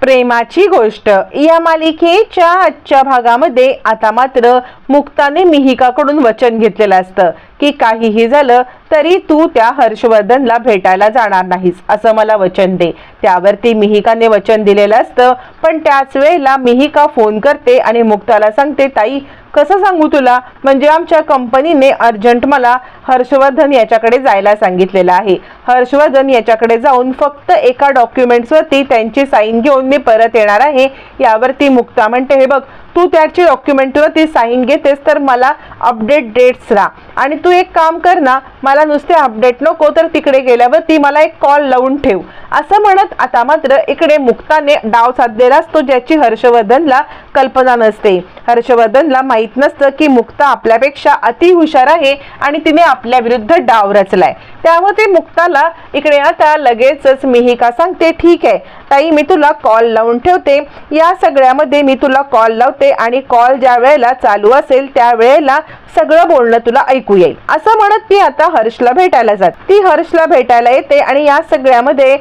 प्रेमाची गोष्ट. या मालिकेच्या आजच्या भागामध्ये आता मात्र मुक्ताने मिहिकाकडून वचन घेतलेलं असतं. की काहीही झालं तरी तू त्या हर्षवर्धनला भेटायला जाणार नाहीस असं मला वचन दे. त्यावरती मिहिकाने वचन दिलेलं असतं पण त्याच वेळेला मिहिका फोन करते आणि मुक्ताला सांगते ताई कसं सांगू तुला? म्हणजे आमच्या कंपनीने अर्जंट मला हर्षवर्धन याच्याकडे जायला सांगितलेलं आहे. हर्षवर्धन याच्याकडे जाऊन फक्त एका डॉक्युमेंट्सवरती त्यांची साईन घेऊन मी परत येणार आहे. यावरती मुक्ता म्हणते हे बघ तू त्याची डॉक्युमेंटवरती साईन घेतेस तर मला अपडेट डेट्स राहा आणि तू एक काम कर ना मला नुसते अपडेट नको तर तिकडे गेल्यावर ती मला एक कॉल लावून ठेव. असं म्हणत आता मात्र इकडे मुक्ताने डाव साधलेला असतो ज्याची हर्षवर्धनला कल्पना नसते. हर्षवर्धनला माहीत नसतं की मुक्ता आपल्यापेक्षा अति हुशार आहे आणि तिने आपल्या विरुद्ध डाव रचलाय. त्यामुळे ते मुक्ताला इकडे आता लगेचच मिहिका सांगते ठीक आहे ताई मी तुला कॉल लावून ठेवते. या सगळ्यामध्ये मी तुला कॉल लावते. आणि कॉल ज्या वेळेला चालू असेल त्या वेळेला सगळं बोलणं तुला ऐकू येईल. असं म्हणत ती आता हर्षला भेटायला जात. ती हर्षला भेटायला येते आणि या सगळ्यामध्ये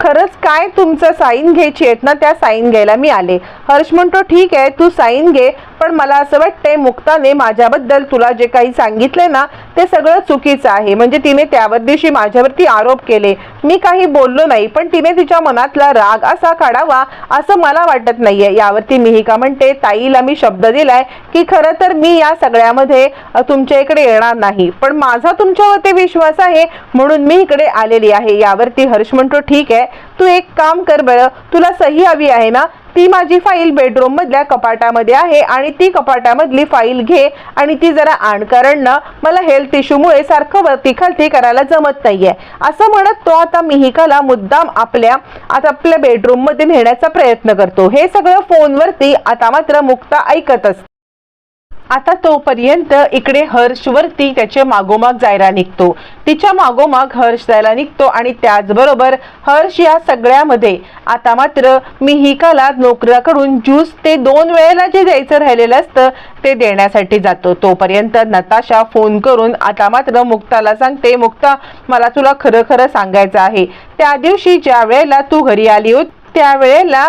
खरंच काय तुमचं साईन घ्यायची आहेत ना त्या साईन घ्यायला मी आले. हर्ष म्हणतो ठीक आहे तू साईन घे पण मला असं वाटतंय मुक्ताने माझ्याबद्दल तुला जे काही सांगितले ना ते सगळं चुकीचं आहे. म्हणजे तिने त्यावर दिवशी माझ्यावरती आरोप केले. मी काही बोललो नाही पण तिने तिच्या मनातला राग असा काढावा असं मला वाटत नाहीये. यावरती मिहिका म्हणते ताईला मी शब्द दिलाय की खरं तर मी या सगळ्यामध्ये तुमच्या इकडे येणार नाही पण माझा तुमच्यावरती विश्वास आहे म्हणून मी इकडे आलेली आहे. यावरती हर्ष म्हणतो ठीक आहे तू एक काम कर बरं तुला सही हवी आहे ना? ती माझी फाईल बेडरूम मधल्या कपाटामध्ये आहे आणि ती कपाटामधली फाईल घे आणि ती जरा आण. कारण ना मला हेल्थ इश्यूमुळे सारखं वरती खालती करायला जमत नाहीये. असं म्हणत तो आता मिहिकाला मुद्दाम आपल्या आता आपल्या बेडरूममध्ये नेण्याचा प्रयत्न करतो. हे सगळं फोनवरती आता मात्र मुक्ता ऐकत असते आता तोपर्यंत इकडे हर्षवरती त्याचे मागोमाग जायला निघतो. तिच्या मागोमाग हर्ष जायला निघतो आणि त्याचबरोबर हर्ष या सगळ्यामध्ये आता मात्र मिहिकाला नोकऱ्याकडून ज्यूस ते दोन वेळेला जे द्यायचं राहिलेलं असतं ते देण्यासाठी जातो. तोपर्यंत नताशा फोन करून आता मात्र मुक्ताला सांगते मुक्ता मला तुला खरं खरं सांगायचं आहे. त्या दिवशी ज्या वेळेला तू घरी आली होती त्यावेळेला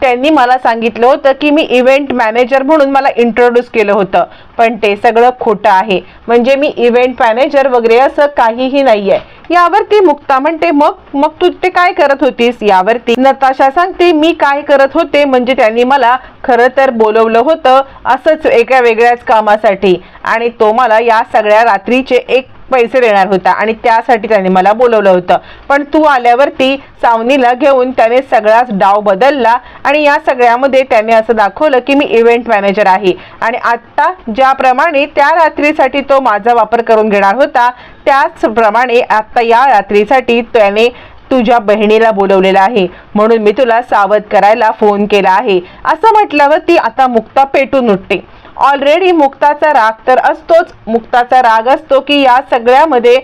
त्यांनी मला सांगितलं होतं की मी इव्हेंट मॅनेजर म्हणून मला इंट्रोड्यूस केलं होतं. पण ते सगळं खोटं आहे. म्हणजे मी इव्हेंट मॅनेजर वगैरे असं काहीही नाही आहे यावरती मुक्ता म्हणते मग मग तू ते काय करत होतीस? यावरती नताशा सांगते मी काय करत होते? म्हणजे त्यांनी मला खरं तर बोलवलं होतं असंच एका वेगळ्याच कामासाठी. आणि तो मला या सगळ्या रात्रीचे एक पैसे देणार होता आणि त्यासाठी त्याने मला बोलवलं होतं. पण तू आल्यावरती सावनीला घेऊन त्याने सगळाच डाव बदलला आणि या सगळ्यामध्ये त्याने असं दाखवलं की मी इव्हेंट मॅनेजर आहे. आणि आत्ता ज्याप्रमाणे त्या रात्रीसाठी तो माझा वापर करून घेणार होता त्याचप्रमाणे आत्ता या रात्रीसाठी त्याने तुझ्या बहिणीला बोलवलेलं आहे. म्हणून मी तुला सावध करायला फोन केला आहे. असं म्हटल्यावर ती आता मुक्ता पेटून उठते. ऑलरेडी मुक्ताचा राग तर असतोच. मुक्ताचा राग असतो की या सगळ्यामध्ये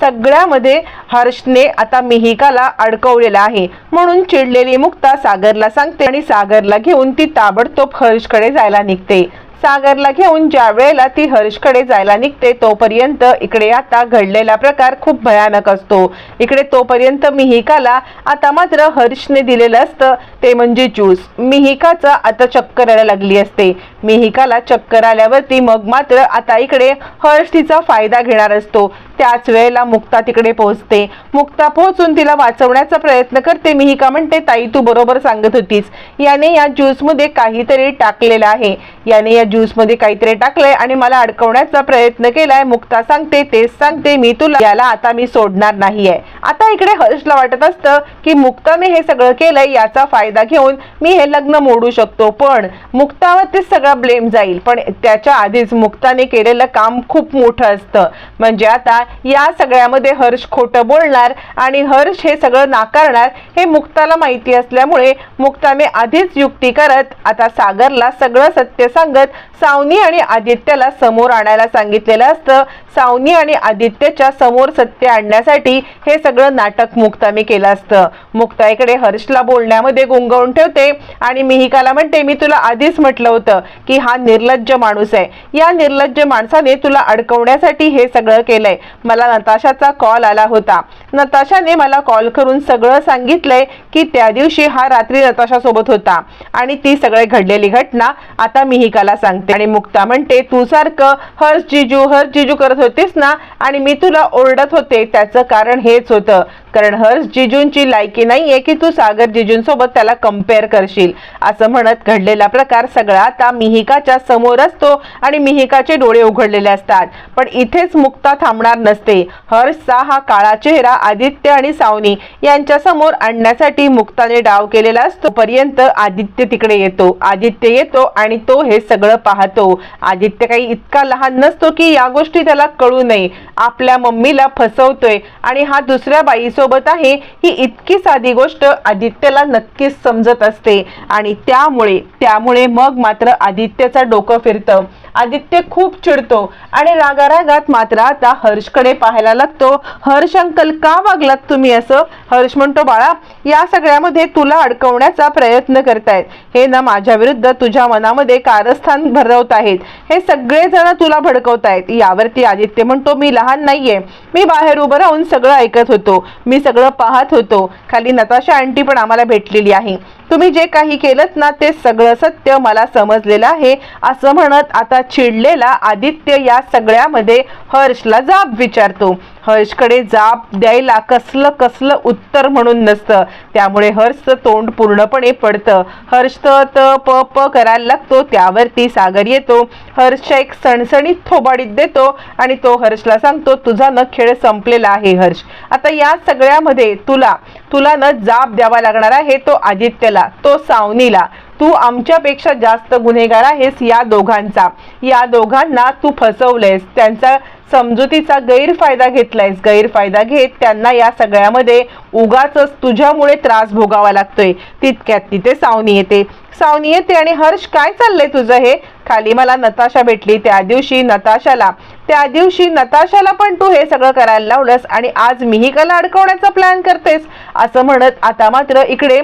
सगळ्यामध्ये हर्षने आता मिहिकाला अडकवलेला आहे. म्हणून चिडलेली मुक्ता सागरला सांगते आणि सागरला घेऊन ती ताबडतोब हर्षकडे जायला निघते. सागरला घेऊन ज्या वेळेला ती हर्षकडे जायला निघते तोपर्यंत इकडे आता घडलेला प्रकार खूप भयानक असतो. इकडे तोपर्यंत मिहिकाला आता मात्र हर्षने दिलेलं असतं ते म्हणजे ज्यूस मिहिकाचा आता चक्कर यायला लागली असते. मिहिकाला चक्कर आल्यावरती मग मात्र आता इकडे हर्ष तिचा फायदा घेणार असतो. त्याच वेळेला मुक्ता तिकडे पोहोचते. मुक्ता पोहोचून तिला वाचवण्याचा प्रयत्न करते. मिहिका म्हणते ताई तू बरोबर सांगत होतीस. याने या ज्यूसमध्ये काहीतरी टाकलेलं आहे. याने या ज्यूसमध्ये काहीतरी टाकलंय आणि मला अडकवण्याचा प्रयत्न केलाय. मुक्ता सांगते तेच सांगते. मी तुला याला आता मी सोडणार नाहीये. आता इकडे हर्षला वाटत असतं की मुक्ताने हे सगळं केलंय याचा फायदा घेऊन मी हे लग्न मोडू शकतो. पण मुक्तावरतीच सगळं ब्लेम जाईल. पण त्याच्या आधीच मुक्ताने केलेलं काम खूप मोठं असतं. म्हणजे आता या सगळ्यामध्ये हर्ष खोटं बोलणार आणि हर्ष हे सगळं नाकारणार हे मुक्ताला माहिती असल्यामुळे मुक्ताने आधीच युक्ती करत आता सागरला सगळं सत्य सांगत सावनी आणि आदित्यला समोर आणायला सांगितलेलं असतं. सावनी आणि आदित्यच्या समोर सत्य आणण्यासाठी हे सगळं नाटक मुक्ताने केलं असतं. मुक्ताईकडे हर्षला बोलण्यामध्ये गुंगवून ठेवते आणि मिहिकाला म्हणते मी तुला आधीच म्हटलं होतं की हा निर्लज्ज माणूस आहे. या निर्लज्ज माणसाने तुला अडकवण्यासाठी हे सगळं केलंय. मला नताशाचा कॉल आला होता. नताशाने मला कॉल करून सगळं सांगितलंय की त्या दिवशी हा रात्री नताशा सोबत होता. आणि ती सगळे घडलेली घटना आता मिहिकाला सांगते. आणि मुक्ता म्हणते तू सारखं हर्ष जिजू हर्ष जिजू करत होतीस ना? आणि मी तुला ओरडत होते. त्याचं कारण हेच होतं. कारण हर्ष जिजूंची लायकी नाहीये की तू सागर जिजूंसोबत त्याला कंपेअर करशील. असं म्हणत घडलेला प्रकार सगळा आता मिहिकाच्या समोर असतो आणि मिहिकाचे डोळे उघडलेले असतात. पण इथेच मुक्ता थांबणार नसते. हर्षचा हा काळा चेहरा आदित्य आणि सावनी यांच्या समोर आणण्यासाठी मुक्ताने डाव केलेला असतो. पर्यंत आदित्य तिकडे येतो. आदित्य येतो आणि तो हे सगळं पाहतो. आदित्य काही इतका लहान नसतो की या गोष्टी त्याला कळू नये. आपल्या मम्मीला फसवतोय आणि हा दुसऱ्या बाईसोबत आहे ही इतकी साधी गोष्ट आदित्यला नक्कीच समजत असते. आणि त्यामुळे त्यामुळे मग मात्र आदित्य नित्याचा डोकं फिरतं. आदित्य खूप चिडतो आणि रागारागात मात्र आता हर्षकडे पाहायला लागतो. हर्ष अंकल का वागलात तुम्ही असं? हर्ष म्हणतो बाळा या सगळ्यामध्ये तुला अडकवण्याचा प्रयत्न करतायत. हे ना माझ्या विरुद्ध तुझ्या मनामध्ये कारस्थान भरवत आहेत. हे सगळेजण तुला तुला भडकवतायत. यावरती आदित्य म्हणतो मी लहान नाहीये. मी बाहेर उभं राहून सगळं ऐकत होतो. मी सगळं पाहत होतो. खाली नताशा आंटी पण आम्हाला भेटलेली आहे. तुम्ही जे काही केलं ना ते सगळं सत्य मला समजलेलं आहे. असं म्हणत आता चिडलेला आदित्य या सगळ्यामध्ये हर्षला जाब विचारतो. हर्षकडे जाब द्यायला कसलं कसलं उत्तर म्हणून नसतं. त्यामुळे हर्षचं तोंड पूर्णपणे पडतं. हर्ष त प प करायला लागतो त्यावरती सागर येतो. हर्षच्या एक सणसणीत थोबाडीत देतो आणि तो हर्षला सांगतो तुझा न खेळ संपलेला आहे हर्ष. आता या सगळ्यामध्ये तुला तुला न जाब द्यावा लागणार आहे तो आदित्यला तो सावनीला. तू आमच्यापेक्षा जास्त गुन्हेगार आहेस या दोघांचा. या दोघांना तू फसवलेस त्यांचा समजुतीचा गैरफायदा घेतलायस. गैरफायदा घेत त्यांना या सगळ्यामध्ये उगाच तुझ्यामुळे त्रास भोगावा लागतोय. तितक्यात तिथे सावनी येते. सावनी येते आणि हर्ष काय चाललंय तुझं हे? खाली मला नताशा भेटली. त्या दिवशी नताशाला त्या दिवशी नताशाला पण तू हे सगळं करायला लावलंस आणि आज मीही कला अडकवण्याचा प्लॅन करतेस. असं म्हणत आता मात्र इकडे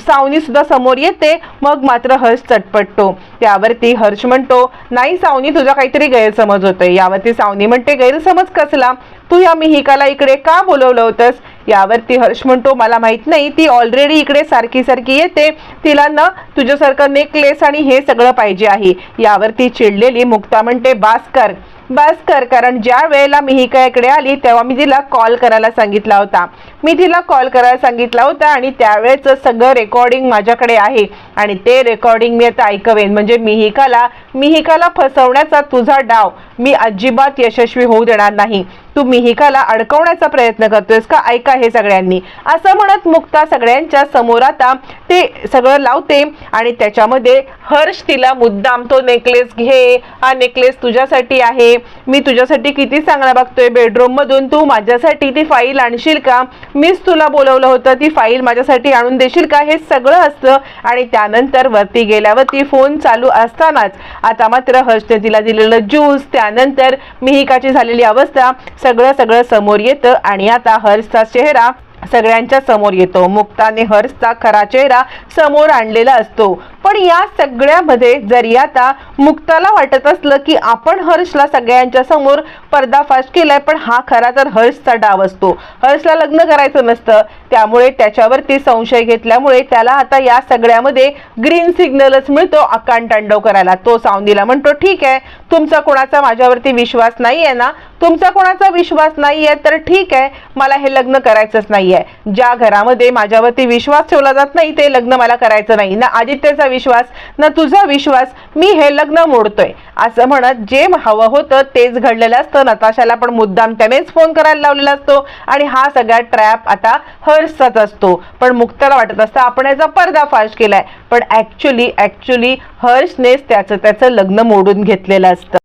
सावनी सुद्धा समोर येते. मग मात्र हर्ष चटपटतो. त्यावरती हर्ष म्हणतो नाही सावनी तुझा काहीतरी गैरसमज होतोय. यावरती सावनी म्हणते गैरसमज कसला? तू या मिहिकाला इकडे का बोलवलं होतंस? यावरती हर्ष म्हणतो मला माहीत नाही ती ऑलरेडी इकडे सारखी सारखी येते. तिला ना तुझ्यासारखं नेकलेस आणि हे सगळं पाहिजे आहे. यावरती चिडलेली मुक्ता म्हणते भास्कर कर बस कर कारण ज्या वेळेला मिहिका इकडे आली तेव्हा मी तिला कॉल करायला सांगितला होता. मी तिला कॉल करायला सांगितला होता आणि त्यावेळेचं सगळं रेकॉर्डिंग माझ्याकडे आहे. आणि ते रेकॉर्डिंग मी आता ऐकवेन. म्हणजे मिहिकाला मिहिकाला फसवण्याचा तुझा डाव. मी अजिबात यशस्वी होऊ देणार नाही. तू मिहिकाला अडकवण्याचा प्रयत्न करतोयस का? ऐका हे सगळ्यांनी. असं म्हणत मुक्ता सगळ्यांच्या समोर आता ते सगळं लावते आणि त्याच्यामध्ये हर्ष तिला मुद्दाम तो नेकलेस घे. हा नेकलेस तुझ्यासाठी आहे. मी तुझ्यासाठी किती चांगला बघतोय बेडरूम मधून. तू माझ्यासाठी ती फाईल आणशील का? मीच तुला बोलवलं होतं ती फाईल माझ्यासाठी आणून देशील का? हे सगळं असतं आणि त्यानंतर वरती गेल्यावर ती फोन चालू असतानाच आता मात्र हर्षने तिला दिलेलं ज्यूस त्यानंतर मिहिकाची झालेली अवस्था सगळं सगळं समोर येतं आणि आता हर्षचा चेहरा सगळ्यांच्या समोर येतो. मुक्ताने हर्षचा खरा चेहरा समोर आणलेला असतो. पण या सगळ्यामध्ये जरी आता मुक्ताला वाटत असलं की आपण हर्षला सगळ्यांच्या समोर पर्दाफाश केलाय पण हा खरा तर हर्षचा डाव असतो. हर्षला लग्न करायचं नसतं. त्यामुळे त्याच्यावरती संशय घेतल्यामुळे त्याला आता या सगळ्यामध्ये ग्रीन सिग्नलच मिळतो अकांड तांडव करायला. तो सावंदीला म्हणतो ठीक आहे तुमचा कोणाचा माझ्यावरती विश्वास नाही आहे ना तुमचा कोणाचा विश्वास नाही आहे तर ठीक आहे. मला हे लग्न करायचंच नाही आहे ज्या घरामध्ये माझ्यावरती विश्वास ठेवला जात नाही ते लग्न मला करायचं नाही. ना आदित्यचा विश्वास ना तुझा विश्वास मी हे लग्न मोडतोय. असं म्हणत जे हवं होतं तेच घडलेलं असतं. नताशाला पण मुद्दाम त्यानेच फोन करायला लावलेला असतो. आणि हा सगळा ट्रॅप आता हर्षचाच असतो. पण मुक्ताला वाटत असतं आपण याचा पर्दाफाश केलाय. पण ऍक्च्युली ऍक्च्युली हर्षनेच त्याचं त्याचं लग्न मोडून घेतलेलं असतं.